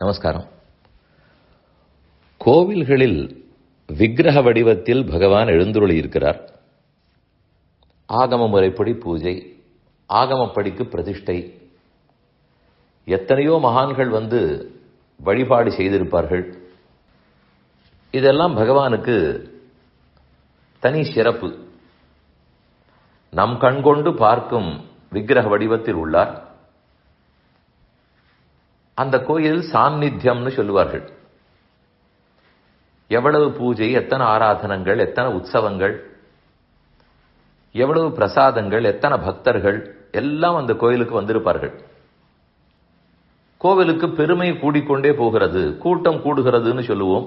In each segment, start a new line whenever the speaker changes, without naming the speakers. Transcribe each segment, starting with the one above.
நமஸ்காரம். கோவில்களில் விக்கிரக வடிவத்தில் பகவான் எழுந்துருளி இருக்கிறார். ஆகம முறைப்படி பூஜை ஆகமப்படிக்கு பிரதிஷ்டை. எத்தனையோ மகான்கள் வந்து வழிபாடு செய்திருப்பார்கள். இதெல்லாம் பகவானுக்கு தனி சிறப்பு. நம் கண்கொண்டு பார்க்கும் விக்கிரக வடிவத்தில் உள்ளார். அந்த கோயில் சாநித்தியம்னு சொல்லுவார்கள். எவ்வளவு பூஜை எத்தனை ஆராதனங்கள் எத்தனை உற்சவங்கள் எவ்வளவு பிரசாதங்கள் எத்தனை பக்தர்கள் எல்லாம் அந்த கோயிலுக்கு வந்திருப்பார்கள். கோவிலுக்கு பெருமை கூடிக்கொண்டே போகிறது கூட்டம் கூடுகிறதுன்னு சொல்லுவோம்.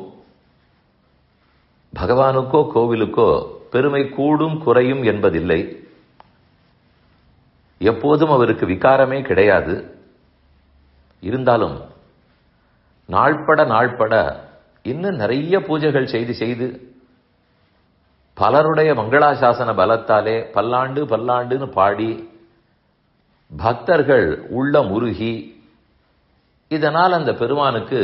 பகவானுக்கோ கோவிலுக்கோ பெருமை கூடும் குறையும் என்பதில்லை. எப்போதும் அவருக்கு விகாரமே கிடையாது. இருந்தாலும் நாள்பட நாள்பட இன்னும் நிறைய பூஜைகள் செய்து செய்து பலருடைய மங்களாசாசன பலத்தாலே பல்லாண்டு பல்லாண்டுன்னு பாடி பக்தர்கள் உள்ள முருகி இதனால் அந்த பெருமானுக்கு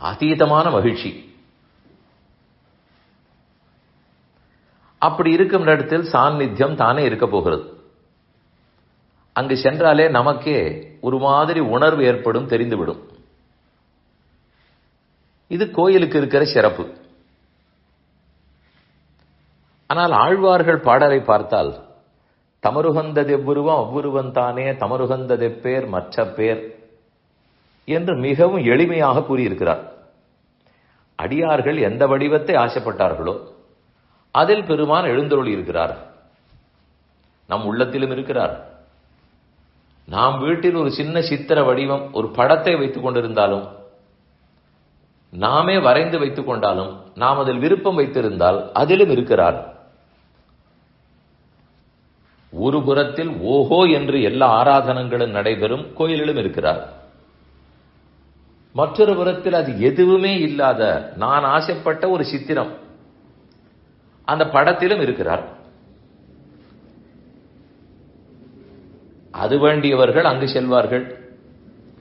அதீதமான மகிழ்ச்சி. அப்படி இருக்கும் இடத்தில் சாநித்தியம் தானே இருக்க போகிறது. அங்கு சென்றாலே நமக்கே ஒரு மாதிரி உணர்வு ஏற்படும் தெரிந்துவிடும். இது கோயிலுக்கு இருக்கிற சிறப்பு. ஆனால் ஆழ்வார்கள் பாடலை பார்த்தால் தமருகந்த தெவ்வுருவம் அவ்வுருவன் தானே தமருகந்த தெப்பேர் மற்ற பேர் என்று மிகவும் எளிமையாக கூறியிருக்கிறார். அடியார்கள் எந்த வடிவத்தை ஆசைப்பட்டார்களோ அதில் பெருமான் எழுந்தருளி இருக்கிறார் நம் உள்ளத்திலும் இருக்கிறார். நாம் வீட்டில் ஒரு சின்ன சித்திர வடிவம் ஒரு படத்தை வைத்துக் கொண்டிருந்தாலும் நாமே வரைந்து வைத்துக் கொண்டாலும் நாம் அதில் விருப்பம் வைத்திருந்தால் அதிலும் இருக்கிறார். ஒரு புறத்தில் ஓஹோ என்று எல்லா ஆராதனங்களும் நடைபெறும் கோயிலிலும் இருக்கிறார். மற்றொரு புறத்தில் அது எதுவுமே இல்லாத நான் ஆசைப்பட்ட ஒரு சித்திரம். அந்த படத்திலும் இருக்கிறார். அது வேண்டியவர்கள் அங்கு செல்வார்கள்.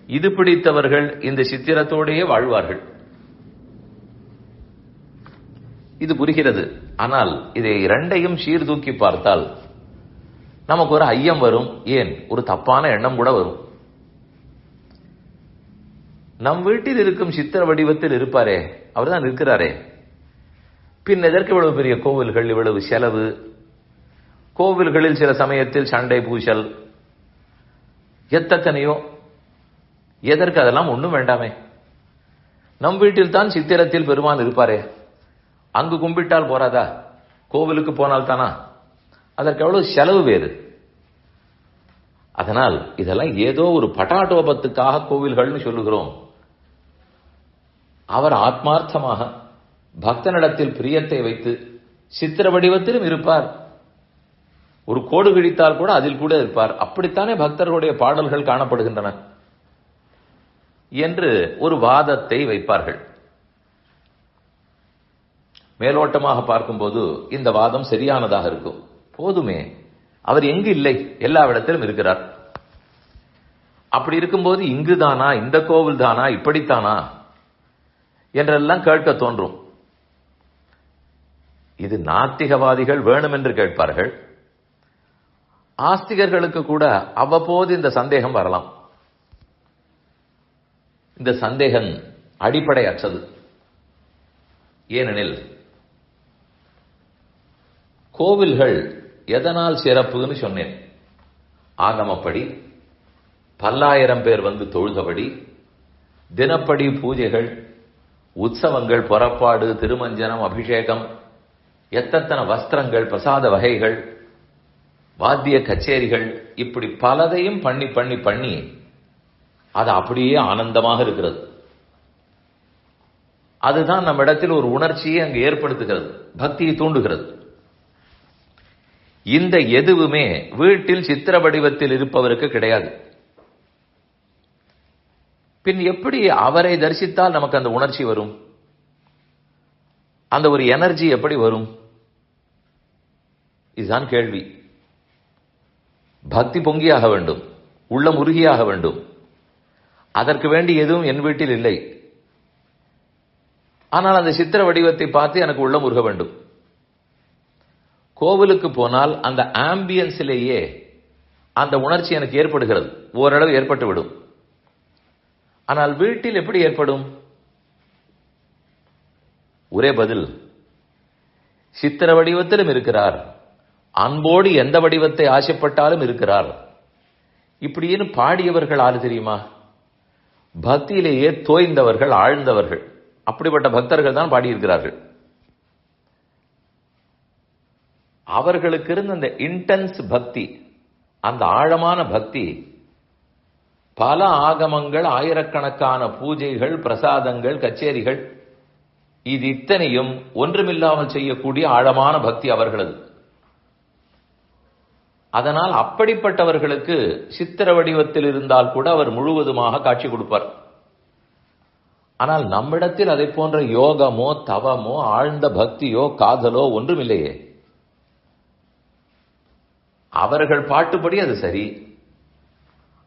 இது பிடித்தவர்கள் இந்த சித்திரத்தோடையே வாழ்வார்கள். இது புரிகிறது. ஆனால் இதை இரண்டையும் சீர்தூக்கி பார்த்தால் நமக்கு ஒரு ஐயம் வரும். ஏன்? ஒரு தப்பான எண்ணம் கூட வரும். நம் வீட்டில் இருக்கும் சித்திர வடிவத்தில் இருப்பாரே. அவர்தான் இருக்கிறாரே பின் எதற்கு இவ்வளவு பெரிய கோவில்கள் இவ்வளவு செலவு? கோவில்களில் சில சமயத்தில் சண்டை பூசல் எத்தக்கனையோ எதற்கு அதெல்லாம் ஒண்ணும் வேண்டாமே. நம் வீட்டில் தான் சித்திரத்தில் பெருமான் இருப்பாரே. அங்கு கும்பிட்டால் போறாதா கோவிலுக்கு போனால் தானா? அதற்கு எவ்வளவு செலவு வேறு. அதனால் இதெல்லாம் ஏதோ ஒரு பட்டாட்டோபத்துக்காக கோவில்கள்னு சொல்லுகிறோம். அவர் ஆத்மார்த்தமாக பக்தனிடத்தில் பிரியத்தை வைத்து சித்திர வடிவத்திலும் இருப்பார். ஒரு கோடு கிழித்தால் கூட அதில் கூட இருப்பார். அப்படித்தானே பக்தர்களுடைய பாடல்கள் காணப்படுகின்றன? என்று ஒரு வாதத்தை வைப்பார்கள். மேலோட்டமாக பார்க்கும்போது இந்த வாதம் சரியானதாக இருக்கும். போதுமே. அவர் எங்கு இல்லை? எல்லா இடத்திலும் இருக்கிறார். அப்படி இருக்கும்போது இங்குதானா? இந்த கோவில் தானா இப்படித்தானா? என்றெல்லாம் கேட்க தோன்றும். இது நாத்திகவாதிகள் வேணும் என்று கேட்பார்கள். ஆஸ்திகர்களுக்கு கூட அவ்வப்போது இந்த சந்தேகம் வரலாம். இந்த சந்தேகம் அடிப்படையற்றது. ஏனெனில் கோவில்கள் எதனால் சிறப்புன்னு சொன்னேன். ஆகமப்படி பல்லாயிரம் பேர் வந்து தொழுதபடி தினப்படி பூஜைகள் உற்சவங்கள் புறப்பாடு திருமஞ்சனம் அபிஷேகம் எத்தனை வஸ்திரங்கள் பிரசாத வகைகள் வாத்திய கச்சேரிகள் இப்படி பலதையும் பண்ணி பண்ணி பண்ணி அது அப்படியே ஆனந்தமாக இருக்கிறது. அதுதான் நம்ம இடத்தில் ஒரு உணர்ச்சியை அங்கு ஏற்படுத்துகிறது. பக்தியை தூண்டுகிறது. இந்த எதுவுமே வீட்டில் சித்திர வடிவத்தில் இருப்பவருக்கு கிடையாது. பின் எப்படி அவரை தரிசித்தால் நமக்கு அந்த உணர்ச்சி வரும்? அந்த ஒரு எனர்ஜி எப்படி வரும்? இதுதான் கேள்வி. பக்தி பொங்கியாக வேண்டும் உள்ளம் உருகியாக வேண்டும். அதற்கு வேண்டி எதுவும் என் வீட்டில் இல்லை. ஆனால் அந்த சித்திர வடிவத்தை பார்த்து எனக்கு உள்ளம் உருக வேண்டும். கோவிலுக்கு போனால் அந்த ஆம்பியன்ஸிலேயே அந்த உணர்ச்சி எனக்கு ஏற்படுகிறது. ஓரளவு ஏற்பட்டு விடும். ஆனால் வீட்டில் எப்படி ஏற்படும்? ஒரே பதில் சித்திர வடிவத்திலும் இருக்கிறார். அன்போடு எந்த வடிவத்தை ஆசைப்பட்டாலும் இருக்கிறார். இப்படின்னு பாடியவர்கள் ஆறு தெரியுமா? பக்தியிலேயே தோய்ந்தவர்கள் ஆழ்ந்தவர்கள். அப்படிப்பட்ட பக்தர்கள் தான் பாடியிருக்கிறார்கள். அவர்களுக்கு இருந்த அந்த இன்டென்ஸ் பக்தி அந்த ஆழமான பக்தி பல ஆகமங்கள் ஆயிரக்கணக்கான பூஜைகள் பிரசாதங்கள் கச்சேரிகள் இது இத்தனையும் ஒன்றுமில்லாமல் செய்யக்கூடிய ஆழமான பக்தி அவர்களது. அதனால் அப்படிப்பட்டவர்களுக்கு சித்திர வடிவத்தில் இருந்தால் கூட அவர் முழுவதுமாக காட்சி கொடுப்பார். ஆனால் நம்மிடத்தில் அதை போன்ற யோகமோ தவமோ ஆழ்ந்த பக்தியோ காதலோ ஒன்றுமில்லையே. அவர்கள் பாட்டுப்படி அது சரி.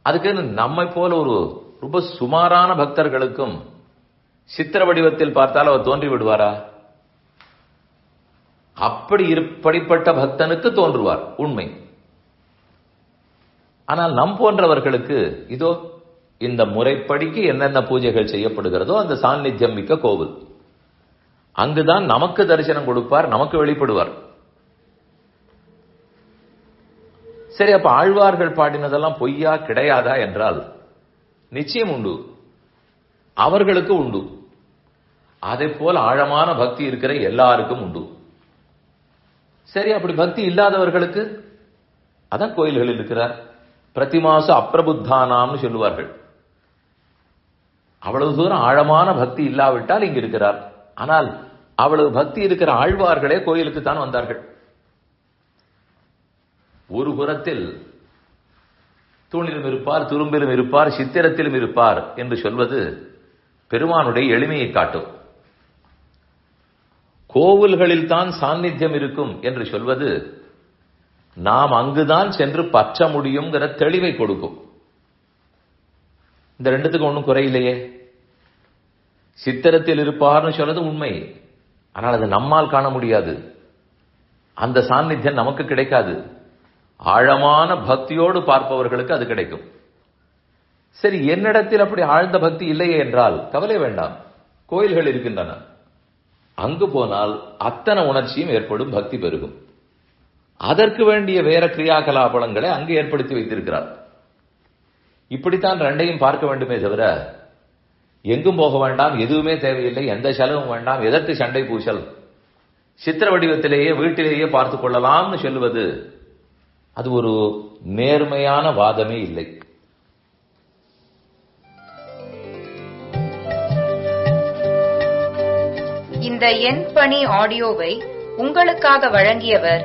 அதுக்கு நம்மை போல ஒரு ரொம்ப சுமாரான பக்தர்களுக்கும் சித்திர வடிவத்தில் பார்த்தால் அவர் தோன்றி விடுவாரா? அப்படி இருப்படிப்பட்ட பக்தனுக்கு தோன்றுவார் உண்மை. ஆனால் நம் போன்றவர்களுக்கு இதோ இந்த முறைப்படிக்கு என்னென்ன பூஜைகள் செய்யப்படுகிறதோ அந்த சாநித்தியம் மிக்க கோவில். அங்குதான் நமக்கு தரிசனம் கொடுப்பார் நமக்கு வெளிப்படுவார். சரி அப்ப ஆழ்வார்கள் பாடினதெல்லாம் பொய்யா கிடையாதா என்றால் நிச்சயம் உண்டு. அவர்களுக்கு உண்டு. அதே போல ஆழமான பக்தி இருக்கிற எல்லாருக்கும் உண்டு. சரி அப்படி பக்தி இல்லாதவர்களுக்கு அதான் கோயில்களில் இருக்கிறார். பிரதிமாசு அப்பிரபுத்தானாம்னு சொல்லுவார்கள். அவ்வளவு தூரம் ஆழமான பக்தி இல்லாவிட்டால் இங்கு இருக்கிறார். ஆனால் அவ்வளவு பக்தி இருக்கிற ஆழ்வார்களே கோயிலுக்கு தான் வந்தார்கள். ஒரு புறத்தில் தூணிலும் இருப்பார் துரும்பிலும் இருப்பார் சித்திரத்திலும் இருப்பார் என்று சொல்வது பெருமானுடைய எளிமையை காட்டும். கோவில்களில் தான் சாநித்தியம் இருக்கும் என்று சொல்வது நாம் அங்குதான் சென்று பற்ற முடியுங்கிற தெளிவை கொடுக்கும். இந்த ரெண்டுத்துக்கு ஒன்றும் குறையில்லையே சித்திரத்தில் இருப்பார்னு சொல்றது உண்மை. ஆனால் அது நம்மால் காண முடியாது. அந்த சாநித்தியம் நமக்கு கிடைக்காது. ஆழமான பக்தியோடு பார்ப்பவர்களுக்கு அது கிடைக்கும். சரி என்னிடத்தில் அப்படி ஆழ்ந்த பக்தி இல்லையே என்றால் கவலை வேண்டாம். கோயில்கள் இருக்கின்றன. அங்கு போனால் அத்தனை உணர்ச்சியும் ஏற்படும் பக்தி பெருகும். அதற்கு வேண்டிய வேற கிரியாகலாபலங்களை அங்கு ஏற்படுத்தி வைத்திருக்கிறார். இப்படித்தான் ரெண்டையும் பார்க்க வேண்டுமே தவிர எங்கும் போக வேண்டாம் எதுவுமே தேவையில்லை எந்த செலவும் வேண்டாம் எதற்கு சண்டை பூசல்? சித்திர வடிவத்திலேயே வீட்டிலேயே பார்த்து கொள்ளலாம்னு சொல்லுவது அது ஒரு நேர்மையான வாதமே இல்லை.
இந்த எண் பணி ஆடியோவை உங்களுக்காக வழங்கியவர்